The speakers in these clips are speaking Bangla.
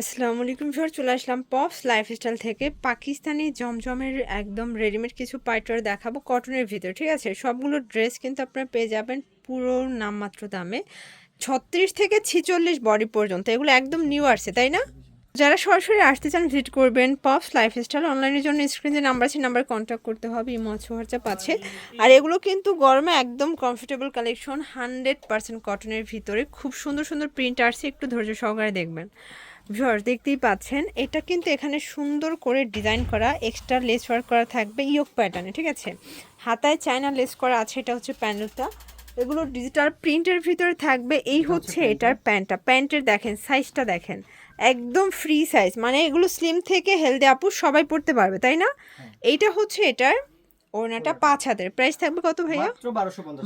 আসসালামু আলাইকুম স্যার চলে আসলাম পপস লাইফস্টাইল থেকে। পাকিস্তানি জমজমের একদম রেডিমেড কিছু পাইটার দেখাবো কটনের ভিতরে, ঠিক আছে? সবগুলো ড্রেস কিন্তু আপনারা পেয়ে যাবেন পুরো নামমাত্র দামে। ছত্রিশ থেকে ছিচল্লিশ বডি পর্যন্ত, এগুলো একদম নিউ আসছে, তাই না? যারা সরাসরি আসতে চান ভিজিট করবেন পপস লাইফস্টাইল অনলাইনের জন্য। স্ক্রিনে নাম্বার আছে নাম্বার কন্ট্যাক্ট করতে হবে ইমো আছে হোয়াটসঅ্যাপ আছে। আর এগুলো কিন্তু গরমে একদম কমফোর্টেবল কালেকশন হান্ড্রেড পার্সেন্ট কটনের ভিতরে। খুব সুন্দর সুন্দর প্রিন্ট আসছে, একটু ধৈর্য সহকারে দেখবেন। ভিউয়ার্স দেখতেই পাচ্ছেন এটা কিন্তু এখানে সুন্দর করে ডিজাইন করা এক্সট্রা লেস ওয়ার্ক করা থাকবে ইয়োক প্যাটার্নে ঠিক আছে? হাতায় চায়না লেস করা আছে এটা হচ্ছে প্যানেলটা এগুলো ডিজিটাল প্রিন্টের ভিতরে থাকবে এই হচ্ছে এটার প্যান্টটা। প্যান্টের দেখেন সাইজটা দেখেন একদম ফ্রি সাইজ মানে এগুলো স্লিম থেকে হেলদি আপু সবাই পড়তে পারবে তাই না? এইটা হচ্ছে এটার ওড়নাটা পাঁচ হাতের। প্রাইস থাকবে কত ভাইয়া?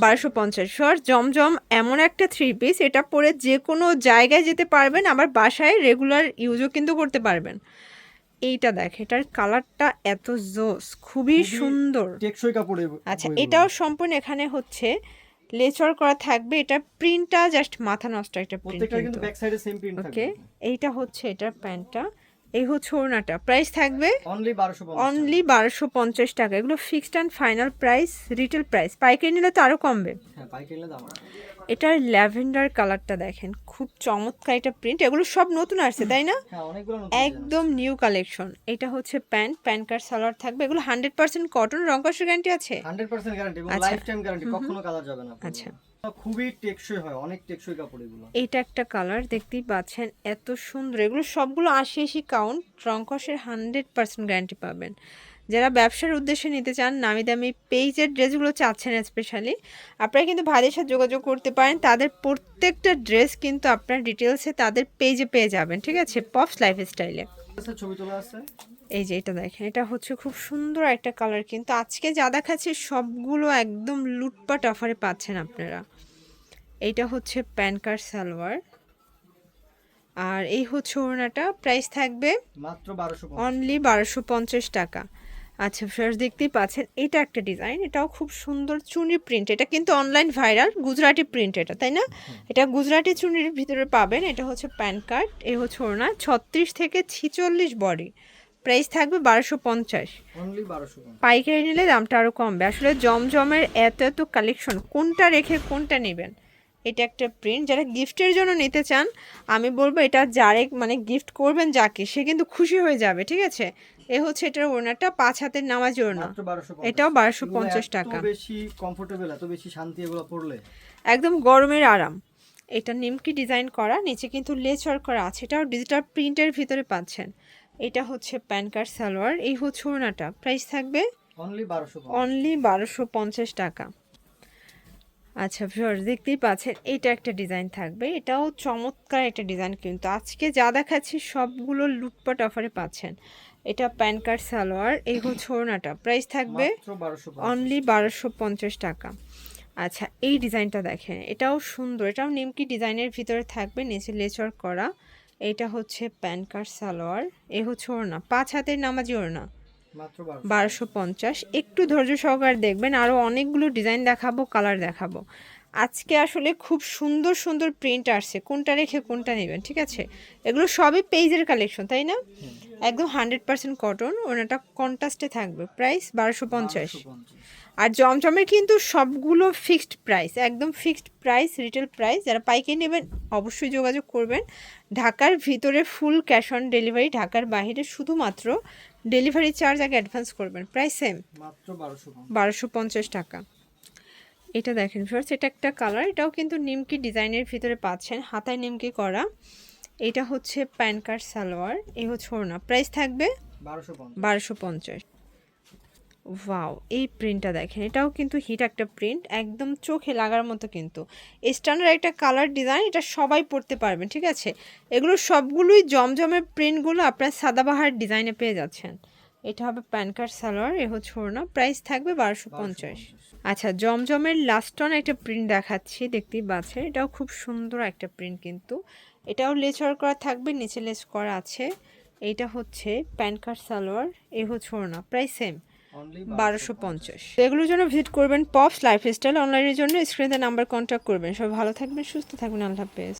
বারোশো পঞ্চাশ সর জমজম এমন একটা থ্রি পিস এটা পরে যে কোনো জায়গায় যেতে পারবেন আবার বাসায় রেগুলার ইউজও কিন্তু করতে পারবেন। এইটা দেখ এটার কালারটা এত জোস খুবই সুন্দর। টেকসই কাপড়ে আচ্ছা এটাও সম্পূর্ণ এখানে হচ্ছে লেচর করা থাকবে এটা প্রিন্টটা জাস্ট মাথা নষ্ট একটা প্রিন্ট কিন্তু ব্যাক সাইডে সেম প্রিন্ট ওকে এইটা হচ্ছে এটার প্যান্টটা এই হচ্ছে ওড়নাটা। প্রাইস থাকবে অনলি বারোশো অনলি বারোশো পঞ্চাশ টাকা। এগুলো fixed and final price retail price পাইকারি নিলে তো আরও কমবে। হ্যাঁ এটার ল্যাভেন্ডার কালারটা দেখেন খুব চমৎকার এটা প্রিন্ট এগুলো সব নতুন আসছে তাই না? হ্যাঁ একদম নিউ কালেকশন এটা হচ্ছে প্যান্ট প্যান্ট কার্ড সালোয়ার থাকবে। এগুলো হান্ড্রেড পার্সেন্ট কটন গ্যারান্টি আছে? হান্ড্রেড পার্সেন্ট গ্যারান্টি এবং আচ্ছা। লাইফ খুবই টেকসই হয় অনেক টেকসই কাপড় এগুলো। এইটা একটা কালার দেখতেই পাচ্ছেন এত সুন্দর। এগুলো সবগুলো আশি আশি কাউন্ট রঙ্কশের হান্ড্রেড পার্সেন্ট গ্যারান্টি পাবেন। যারা ব্যবসার উদ্দেশ্যে নিতে চান নামি দামি পেজের ড্রেসগুলো চাচ্ছেন স্পেশালি আপনারা কিন্তু ভাইদের সাথে যোগাযোগ করতে পারেন। তাদের প্রত্যেকটা ড্রেস কিন্তু আপনার ডিটেলসে তাদের পেজে পেয়ে যাবেন ঠিক আছে? পপস লাইফস্টাইলে আছে, ছবি তোলা আছে? এই যে এটা দেখেন এটা হচ্ছে খুব সুন্দর একটা কালার কিন্তু আজকে যা দেখাচ্ছে সবগুলো একদম লুটপাট অফারে পাচ্ছেন আপনারা। এইটা হচ্ছে প্যান কার্ড সালোয়ার আর এই হচ্ছে ওড়নাটা প্রাইস থাকবে মাত্র বারোশো অনলি বারোশো পঞ্চাশ টাকা। আচ্ছা ফ্রেশ দেখতেই পাচ্ছেন এটা একটা ডিজাইন এটাও খুব সুন্দর চুনি প্রিন্ট এটা কিন্তু অনলাইন ভাইরাল গুজরাটি প্রিন্ট এটা তাই না? এটা গুজরাটি চুনির ভিতরে পাবেন এটা হচ্ছে প্যান কার্ড এ হচ্ছে ওড়না ছত্রিশ থেকে ছিচল্লিশ বডি প্রাইস থাকবে বারোশো পঞ্চাশ। পাইকারি নিলে দামটা আরও কমবে। আসলে জমজমের এত এত কালেকশন কোনটা রেখে কোনটা নেবেন? এটা একটা প্রিন্ট যারা গিফটের জন্য নিতে চান আমি বলব এটা যারে মানে গিফট করবেন যাকে সে কিন্তু খুশি হয়ে যাবে ঠিক আছে? এ হচ্ছে এটার ওড়নাটা পাঁচ হাতের নামাজ ওড়না। এটাও বারোশো পঞ্চাশ টাকা। বেশি কমফোর্টেবল এত বেশি শান্তি এগুলো পড়লে। একদম গরমের আরাম। এটা নিমকি ডিজাইন করা নিচে কিন্তু লেচর করা আছে। এটাও ডিজিটাল প্রিন্টের ভিতরে পাচ্ছেন। এটা হচ্ছে প্যান কার্ড সালোয়ার। এই হচ্ছে ওড়নাটা প্রাইস থাকবে অনলি বারোশো অনলি বারোশো পঞ্চাশ টাকা। আচ্ছা ভিউয়ার্স দেখতেই পাচ্ছেন এটা একটা ডিজাইন থাকবে। এটাও চমৎকার একটা ডিজাইন কিন্তু। আজকে যা দেখাচ্ছি সবগুলো লুটপাট অফারে পাচ্ছেন। এটা প্যান কার্ড সালোয়ার এই হচ্ছে ওড়নাটা প্রাইস থাকবে অনলি বারোশো পঞ্চাশ টাকা। আচ্ছা এই ডিজাইনটা দেখেন এটাও সুন্দর। এটাও নিমকি ডিজাইনের ভিতরে থাকবে নিচে লেচর করা। এটা হচ্ছে প্যান কার্ড সালোয়ার। এ হচ্ছে ওড়না। পাঁচ হাতের নামাজি ওড়না। বারোশো বারোশো পঞ্চাশ। একটু ধৈর্য সহকারে দেখবেন আরও অনেকগুলো ডিজাইন দেখাবো কালার দেখাবো। আজকে আসলে খুব সুন্দর সুন্দর প্রিন্ট আসছে। কোনটা রেখে কোনটা নেবেন ঠিক আছে? এগুলো সবই পেজের কালেকশন তাই না? একদম হান্ড্রেড পার্সেন্ট কটন। ওনাটা কন্ট্রাস্টে থাকবে। প্রাইস বারোশো পঞ্চাশ। আর জমজমের কিন্তু সবগুলো ফিক্সড প্রাইস একদম ফিক্সড প্রাইস রিটেল প্রাইস যারা পাইকারি নেবেন অবশ্যই যোগাযোগ করবেন। ঢাকার ভিতরে ফুল ক্যাশ অন ডেলিভারি ঢাকার বাইরে শুধুমাত্র ডেলিভারি চার্জ আগে অ্যাডভান্স করবেন। প্রাইস সেম মাত্র বারোশো পঞ্চাশ। টাকা। এটা দেখেন ফার্স্ট এটা একটা কালার এটাও কিন্তু নিমকি ডিজাইনের ভিতরে পাচ্ছেন হাতায় নিমকি করা। এটা হচ্ছে প্যান কার্ড সালোয়ার এই হচ্ছে ওড়না। প্রাইস থাকবে বারোশো পঞ্চাশ। ওয়াও এই প্রিন্টটা দেখেন। এটাও কিন্তু হিট একটা প্রিন্ট একদম চোখে লাগার মতো কিন্তু। স্ট্যান্ডার্ড একটা কালার ডিজাইন এটা সবাই পড়তে পারবেন, ঠিক আছে? এগুলো সবগুলোই জমজমের প্রিন্টগুলো আপনার সাদাবাহার ডিজাইনে পেয়ে যাচ্ছেন। এটা হবে প্যান কার্ড সালোয়ার এ হচ্ছে প্রাইস থাকবে বারোশো পঞ্চাশ। আচ্ছা জমজমের লাস্ট অন একটা প্রিন্ট দেখাচ্ছি, দেখতেই পাচ্ছেন। এটাও খুব সুন্দর একটা প্রিন্ট কিন্তু। এটাও লেচর করা থাকবে, নিচে লেস করা আছে। এইটা হচ্ছে প্যান কার্ড সালোয়ার এ হচ্ছে ওড়না। প্রাইস সেম বারোশো পঞ্চাশ। এগুলোর জন্য ভিজিট করবেন পপস লাইফস্টাইল অনলাইনের জন্য স্ক্রিনে নাম্বার কন্ট্যাক্ট করবেন। সবাই ভালো থাকবেন সুস্থ থাকবেন আল্লাহ হাফেজ।